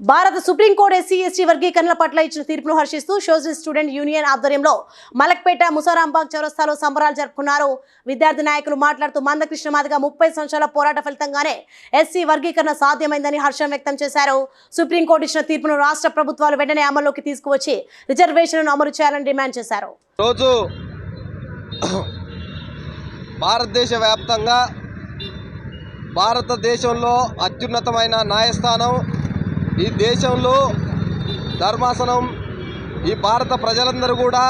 భారత supreme court SC ST వర్గీకరణల పట్ల ఇచ్చిన తీర్పును హర్షిస్తూ సోషల్ స్టూడెంట్ యూనియన్ ఆధ్వర్యంలో మలక్పేట ముసారాంబాగ్ చౌరస్తాలో సంబరాలు జరుపుకున్నారు. విద్యార్థి నాయకులు మాట్లాడుతూ మందకృష్ణ మాదిగా ముప్పై సంవత్సరాల పోరాట ఫలితంగానే ఎస్సీ వర్గీకరణ సాధ్యమైందని హర్షం వ్యక్తం చేశారు. సుప్రీంకోర్టు ఇచ్చిన తీర్పును రాష్ట్ర ప్రభుత్వాలు వెంటనే అమల్లోకి తీసుకువచ్చి రిజర్వేషన్లను అమలు చేయాలని డిమాండ్ చేశారు. రోజు భారతదేశ వ్యాప్తంగా భారతదేశంలో అత్యున్నతమైన న్యాయస్థానం ఈ దేశంలో ధర్మాసనం ఈ భారత ప్రజలందరూ కూడా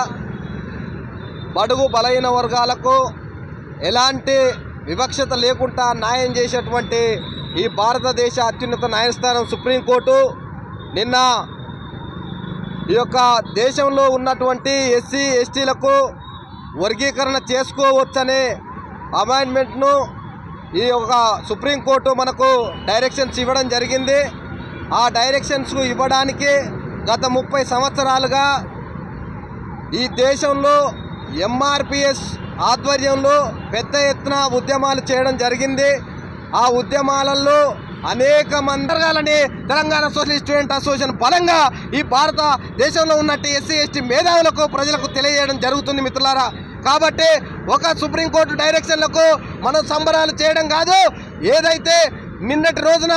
బడుగు బలహీన వర్గాలకు ఎలాంటి వివక్షత లేకుండా న్యాయం చేసేటువంటి ఈ భారతదేశ అత్యున్నత న్యాయస్థానం సుప్రీంకోర్టు నిన్న ఈ యొక్క దేశంలో ఉన్నటువంటి ఎస్సీ ఎస్టీలకు వర్గీకరణ చేసుకోవచ్చనే అమెండ్మెంట్ను ఈ యొక్క సుప్రీంకోర్టు మనకు డైరెక్షన్స్ ఇవ్వడం జరిగింది. ఆ డైరెక్షన్స్ ఇవ్వడానికి గత ముప్పై సంవత్సరాలుగా ఈ దేశంలో ఎంఆర్పిఎస్ ఆధ్వర్యంలో పెద్ద ఎత్తున ఉద్యమాలు చేయడం జరిగింది. ఆ ఉద్యమాలలో అనేక మందరగాలని తెలంగాణ సోషల్ స్టూడెంట్ అసోసియేషన్ బలంగా ఈ భారత దేశంలో ఉన్నట్టు ఎస్సీ ఎస్టీ మేధావులకు ప్రజలకు తెలియజేయడం జరుగుతుంది మిత్రులారా. కాబట్టి ఒక సుప్రీంకోర్టు డైరెక్షన్లకు మనం సంబరాలు చేయడం కాదు. ఏదైతే నిన్నటి రోజున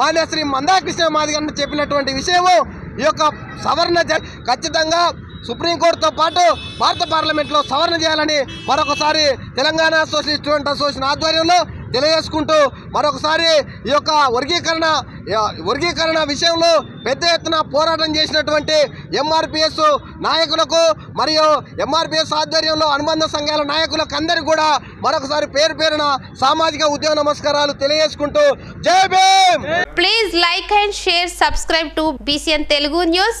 మాన్యశ్రీ మందాకృష్ణ మాదిగన్న చెప్పినటువంటి విషయము ఈ యొక్క సవరణ ఖచ్చితంగా సుప్రీంకోర్టుతో పాటు భారత పార్లమెంట్లో సవరణ చేయాలని మరొకసారి తెలంగాణ సోషల్ స్టూడెంట్ అసోసియేషన్ ఆధ్వర్యంలో తెలియజేసుకుంటూ మరొకసారి ఈ యొక్క వర్గీకరణ వర్గీకరణ విషయంలో పెద్ద ఎత్తున పోరాటం చేసినటువంటి ఎంఆర్పిఎస్ నాయకులకు మరియు ఎంఆర్పిఎస్ ఆధ్వర్యంలో అనుబంధ సంఘాల నాయకులకు అందరికీ కూడా మరొకసారి పేరు పేరున సామాజిక ఉద్యమ నమస్కారాలు తెలియజేసుకుంటూ జై Bhim! Please like and share subscribe to BCN Telugu news